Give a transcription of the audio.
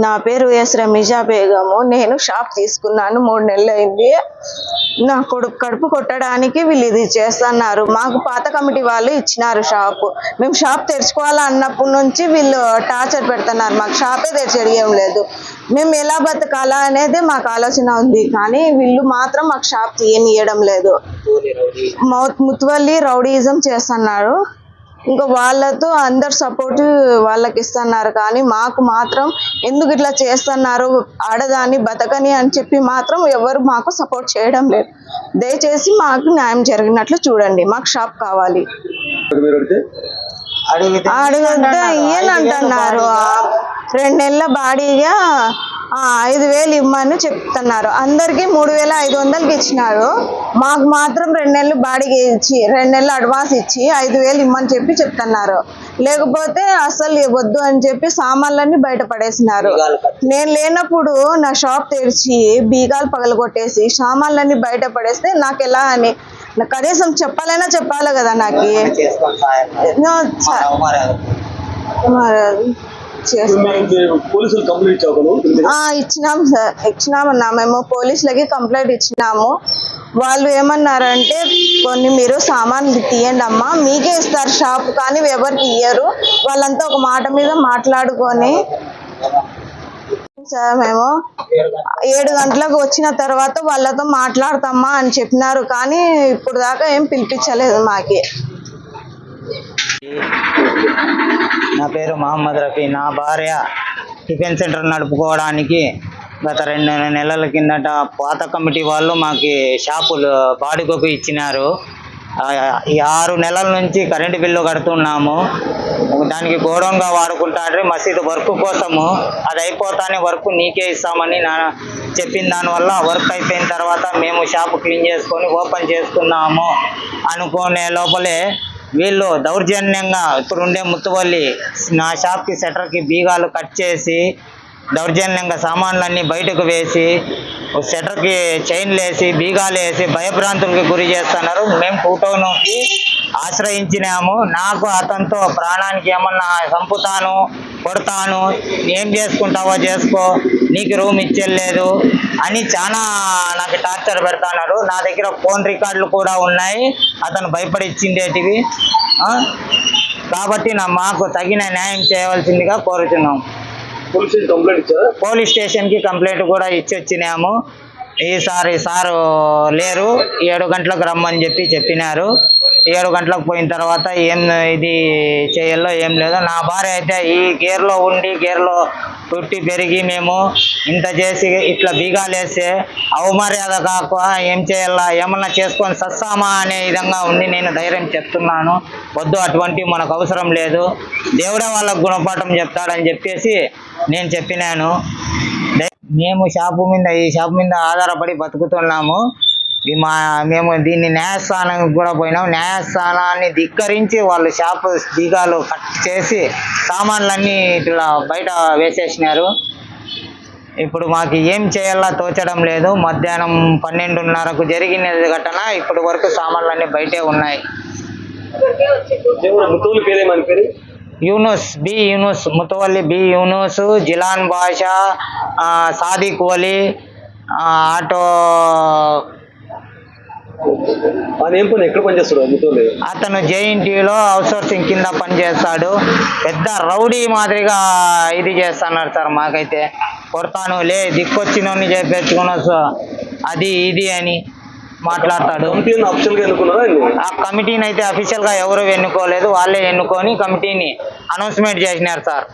నా పేరు ఎస్ రమీజా బేగము. నేను షాప్ తీసుకున్నాను. మూడు నెలలు అయింది నా కొడుకు కడుపు కొట్టడానికి వీళ్ళు ఇది చేస్తున్నారు. మాకు పాత కమిటీ వాళ్ళు ఇచ్చినారు షాప్. మేము షాప్ తెరుచుకోవాలా అన్నప్పటి నుంచి వీళ్ళు టార్చర్ పెడుతున్నారు. మాకు షాపే తెరిచేయడం లేదు. మేము ఎలా బతకాలా అనేది మాకు ఆలోచన ఉంది. కానీ వీళ్ళు మాత్రం మాకు షాప్ తీయనియడం లేదు. మౌత్ ముత్వల్లి రౌడీయిజం చేస్తున్నారు. ఇంకా వాళ్ళతో అందరు సపోర్ట్ వాళ్ళకి ఇస్తున్నారు కానీ మాకు మాత్రం ఎందుకు ఇట్లా చేస్తున్నారు? ఆడదాన్ని బతకని అని చెప్పి మాత్రం ఎవరు మాకు సపోర్ట్ చేయడం లేదు. దయచేసి మాకు న్యాయం జరిగినట్లు చూడండి. మాకు షాప్ కావాలి. మీరు అడిగితే ఇయ్యనంటున్నారు. ఆ, రెండు నెలల బాడీగా ఐదు వేలు ఇమ్మని చెప్తున్నారు. అందరికి మూడు వేల ఐదు వందలకి ఇచ్చినారు. మాకు మాత్రం రెండు నెలలు బాడీకి ఇచ్చి రెండు నెలలు అడ్వాన్స్ ఇచ్చి ఐదు వేలు ఇమ్మని చెప్పి చెప్తున్నారు. లేకపోతే అసలు వద్దు అని చెప్పి సామాన్లన్నీ బయట పడేసినారు. నేను లేనప్పుడు నా షాప్ తెరిచి బీగాలు పగలగొట్టేసి సామాన్లన్నీ బయట పడేస్తే నాకు ఎలా అని కనీసం చెప్పాలైనా చెప్పాలి కదా నాకు. పోలీసులు కంప్లైంట్ ఇచ్చినాం సార్ ఇచ్చినామన్నా మేము పోలీసులకి కంప్లైంట్ ఇచ్చినాము. వాళ్ళు ఏమన్నారంటే కొన్ని మీరు సామాన్లు తీయండి అమ్మా. మీకే ఇస్తారు షాప్ కానీ ఎవరికి ఇయ్యరు. వాళ్ళంతా ఒక మాట మీద మాట్లాడుకొని సార్ మేము ఏడు గంటలకు వచ్చిన తర్వాత వాళ్ళతో మాట్లాడతామా అని చెప్పినారు. కానీ ఇప్పుడు దాకా ఏం పిలిపించలేదు మాకి. నా పేరు మహమ్మద్ రఫీ. నా భార్య టిఫిన్ సెంటర్ నడుపుకోవడానికి గత రెండు నెలల కిందట పాత కమిటీ వాళ్ళు మాకు షాపులు బాడుగకు ఇచ్చినారు. ఈ ఆరు నెలల నుంచి కరెంటు బిల్లు కడుతున్నాము. దానికి గోడంగా వాడుకుంటాడ్రి. మసీదు వర్క్ కోసము. అది అయిపోతానే వర్క్ నీకే ఇస్తామని నా చెప్పిన దానివల్ల వర్క్ అయిపోయిన తర్వాత మేము షాప్ క్లీన్ చేసుకొని ఓపెన్ చేసుకున్నాము అనుకునే లోపలే వీళ్ళు దౌర్జన్యంగా ఇప్పుడు ఉండే ముత్తువల్లి నా షాప్కి సెటర్కి బీగాలు కట్ చేసి దౌర్జన్యంగా సామాన్లన్నీ బయటకు వేసి సెటర్కి చైన్లు వేసి బీగాలు వేసి భయభ్రాంతులకు గురి చేస్తున్నారు. మేము టూ టౌన్కి ఆశ్రయించినాము. నాకు అతనితో ప్రాణానికి ఏమన్నా చంపుతాను కొడతాను ఏం చేసుకుంటావో చేసుకో నీకు రూమ్ ఇచ్చేలేదు అని చాలా నాకు టార్చర్ పెడతాన్నారు. నా దగ్గర ఫోన్ రికార్డులు కూడా ఉన్నాయి. అతను భయపడి ఇచ్చిండేటివి ఆ? కాబట్టి నా మాకు తగిన న్యాయం చేయవలసిందిగా కోరుతున్నాం పోలీస్ స్టేషన్కి కంప్లైంట్ కూడా ఇచ్చి వచ్చినాము. ఈసారి సారు లేరు. ఏడు గంటలకు రమ్మని చెప్పి చెప్పినారు. ఏడు గంటలకు పోయిన తర్వాత ఏం ఇది చేయాలో ఏం లేదు. నా భార్య అయితే ఈ గేర్లో ఉండి గేర్లో పుట్టి పెరిగి మేము ఇంత చేసి ఇట్లా బీగాలేస్తే అవమర్యాద కాక ఏం చేయాలా ఏమన్నా చేసుకొని సస్తామా అనే విధంగా ఉండి నేను ధైర్యం చెప్తున్నాను. వద్దు అటువంటి మనకు అవసరం లేదు. దేవుడే వాళ్ళకు గుణపాఠం చెప్తాడని చెప్పేసి నేను చెప్పినాను. మేము షాపు మీద ఈ షాపు మీద ఆధారపడి బతుకుతున్నాము. మా మేము దీన్ని న్యాయస్థానానికి కూడా పోయినాం. న్యాయస్థానాన్ని ధిక్కరించి వాళ్ళు షాపు దిగాలు కట్ చేసి సామాన్లన్నీ ఇట్లా బయట వేసేసినారు. ఇప్పుడు మాకు ఏం చేయాలో తోచడం లేదు. మధ్యాహ్నం పన్నెండున్నరకు జరిగిన ఘటన. ఇప్పటి వరకు సామాన్లన్నీ బయటే ఉన్నాయి. Yunus B Yunus Mutawalli B Yunus Jilan Basha Sadiq Vali auto ఏం పని? ఎక్కడ పనిచేస్తాడు? అతను జేఎన్టీలో అవుట్సోర్సింగ్ కింద పనిచేస్తాడు. పెద్ద రౌడీ మాదిరిగా ఇది చేస్తున్నాడు సార్ మాకైతే. కొడతాను లే దిక్కొచ్చినోని చేపెట్టుకున్నా సార్. అది ఇది అని మాట్లాడతాడు? ఆ కమిటీని అయితే అఫీషియల్గా ఎవరు ఎన్నుకోలేదు. వాళ్ళే ఎన్నుకొని కమిటీని అనౌన్స్మెంట్ చేసినారు సార్.